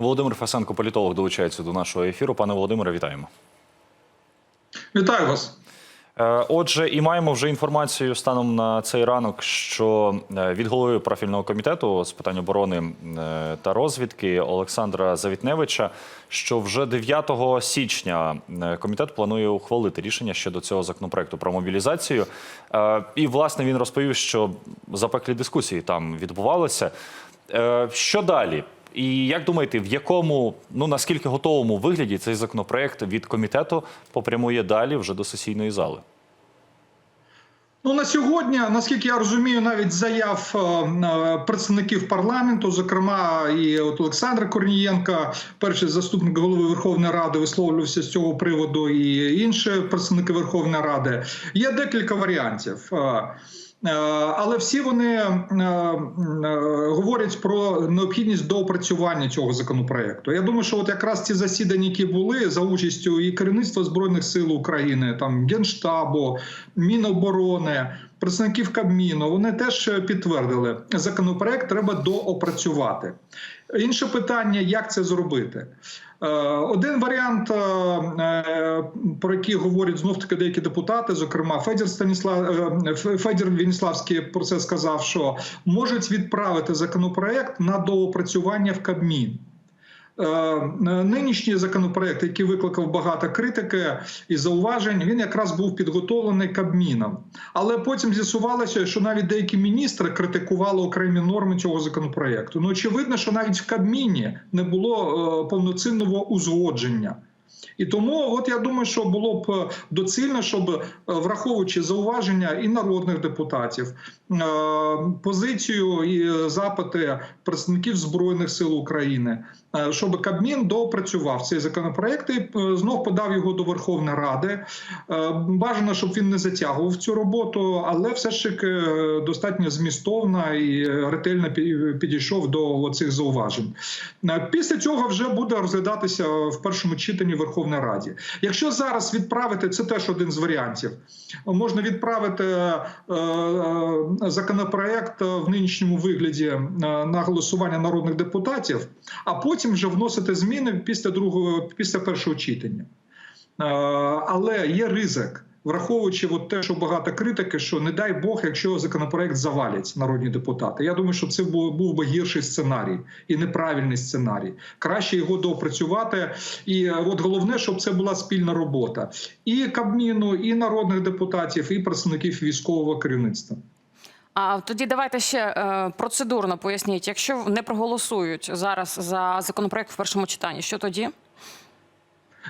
Володимир Фасенко, політолог, долучається до нашого ефіру. Пане Володимире, вітаємо. Вітаю вас. Е, Отже, і маємо вже інформацію станом на цей ранок, що е, від голови профільного комітету з питань оборони е, та розвідки Олександра Завітневича, що вже 9 січня комітет планує ухвалити рішення щодо цього законопроекту про мобілізацію. І власне він розповів, що запеклі дискусії там відбувалися. Що далі? І як думаєте, в якому ну наскільки готовому вигляді цей законопроект від комітету попрямує далі вже до сесійної зали? Ну на сьогодні, наскільки я розумію, навіть заяв е, е, представників парламенту, зокрема, і от Олександр Корнієнка, перший заступник голови Верховної Ради, висловлювався з цього приводу, і інші представники Верховної Ради. Є декілька варіантів. Е, Але всі вони е, е, говорять про необхідність доопрацювання цього законопроекту. Я думаю, що от якраз ці засідання, які були за участю і керівництва збройних сил України, там генштабу, Міноборони, представників Кабміну, вони теж підтвердили, законопроект треба доопрацювати. Інше питання, як це зробити. Е, Один варіант, е, е, про який говорять знов таки деякі депутати, зокрема Федір Станіслав е, Федір Веніславський про це сказав, що можуть відправити законопроект на доопрацювання в Кабмін. Е, Нинішній законопроект, який викликав багато критики і зауважень, він якраз був підготовлений Кабміном. Але потім з'ясувалося, що навіть деякі міністри критикували окремі норми цього законопроекту. Ну очевидно, що навіть в Кабміні не було е, повноцінного узгодження. І тому, от я думаю, що було б е, доцільно, щоб е, враховуючи зауваження і народних депутатів, е, позицію і запити представників збройних сил України, щоб Кабмін доопрацював цей законопроект і знов подав його до Верховної Ради. Бажано, щоб він не затягував цю роботу, але все ж таки достатньо змістовно і ретельно підійшов до цих зауважень. Після цього вже буде розглядатися в першому читанні Верховної Раді. Якщо зараз відправити, це теж один з варіантів. Можна відправити е, е, законопроект в нинішньому вигляді е, на голосування народних депутатів, а потім вже вносити зміни після другого, після першого читання. Але є ризик. Враховуючи от те, що багато критики, що не дай Бог, якщо законопроект завалять народні депутати. Я думаю, що це був, би гірший сценарій і неправильний сценарій. Краще його доопрацювати. І е, от головне, щоб це була спільна робота і Кабміну, і народних депутатів, і представників військового керівництва. А тоді давайте ще е, процедурно поясніть, якщо не проголосують зараз за законопроект в першому читанні, що тоді?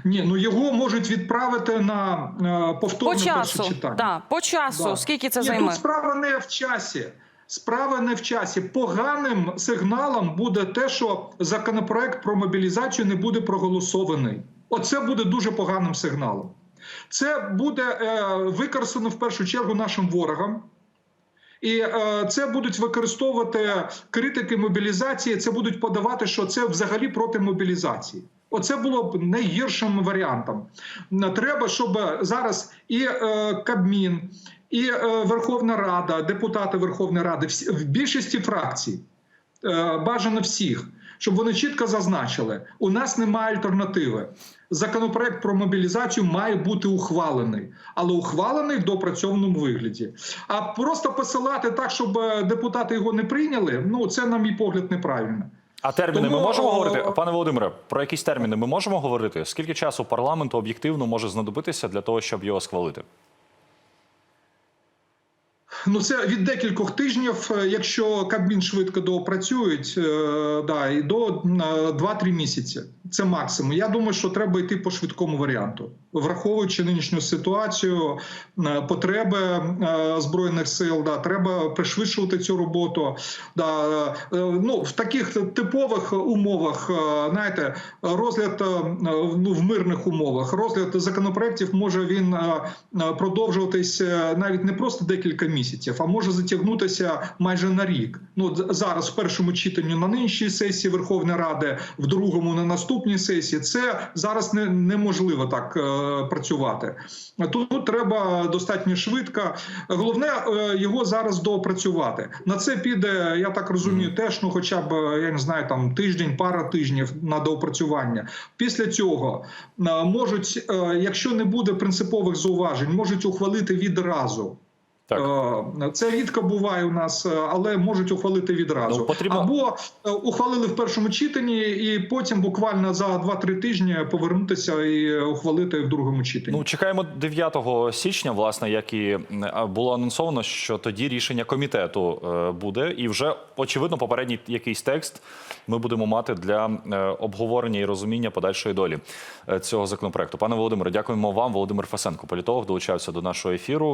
Ні, ну його можуть відправити на е, По часу, перше читання. да, по часу, Да. скільки це Ні, займе? Тут справа не в часі. Справа не в часі. Поганим сигналом буде те, що законопроект про мобілізацію не буде проголосований. Оце буде дуже поганим сигналом. Це буде е, використано в першу чергу нашим ворогам. І е, це будуть використовувати критики мобілізації. Це будуть подавати, що це взагалі проти мобілізації. Оце було б найгіршим варіантом. Треба, щоб зараз і е, Кабмін, і е, Верховна Рада, депутати Верховної Ради, в більшості фракцій, е, бажано всіх, щоб вони чітко зазначили: у нас немає альтернативи. Законопроект про мобілізацію має бути ухвалений, але ухвалений в допрацьованому вигляді. А просто посилати так, щоб депутати його не прийняли. Ну це, на мій погляд, неправильно. А терміни Тому, ми можемо говорити, пане Володимире, про якісь терміни ми можемо говорити? Скільки часу парламенту об'єктивно може знадобитися для того, щоб його схвалити? Ну, це від декількох тижнів, е, якщо Кабмін швидко доопрацюють, е, да, і до е, 2-3 місяці. Це максимум. Я думаю, що треба йти по швидкому варіанту, враховуючи нинішню ситуацію, е, потреби е, збройних сил. Да, треба пришвидшувати цю роботу. Да, е, ну, в таких типових умовах, знаєте, розгляд ну, в мирних умовах, розгляд законопроєктів може він продовжуватись е, навіть не просто декілька місяців, а може затягнутися майже на рік. Ну зараз в першому читанні на нинішній сесії Верховної Ради, в другому на наступній наступній сесії. Це зараз не, неможливо так е, працювати. Тут треба достатньо швидко. Головне е, його зараз доопрацювати. На це піде, я так розумію, теж ну, хоча б я не знаю, там тиждень, пара тижнів на доопрацювання. Після цього е, можуть, е, якщо не буде принципових зауважень, можуть ухвалити відразу. Так. Е, Це рідко буває у нас, е, але можуть ухвалити відразу. Ну, потрібно- Або е, ухвалили в першому читанні, і потім буквально за 2-3 тижні повернутися і ухвалити в другому читанні. Ну, чекаємо 9 січня, власне, як і було анонсовано, що тоді рішення комітету буде, і вже очевидно, попередній якийсь текст ми будемо мати для обговорення і розуміння подальшої долі цього законопроекту. Пане Володимире, дякуємо вам. Володимир Фасенко, політолог, долучався до нашого ефіру.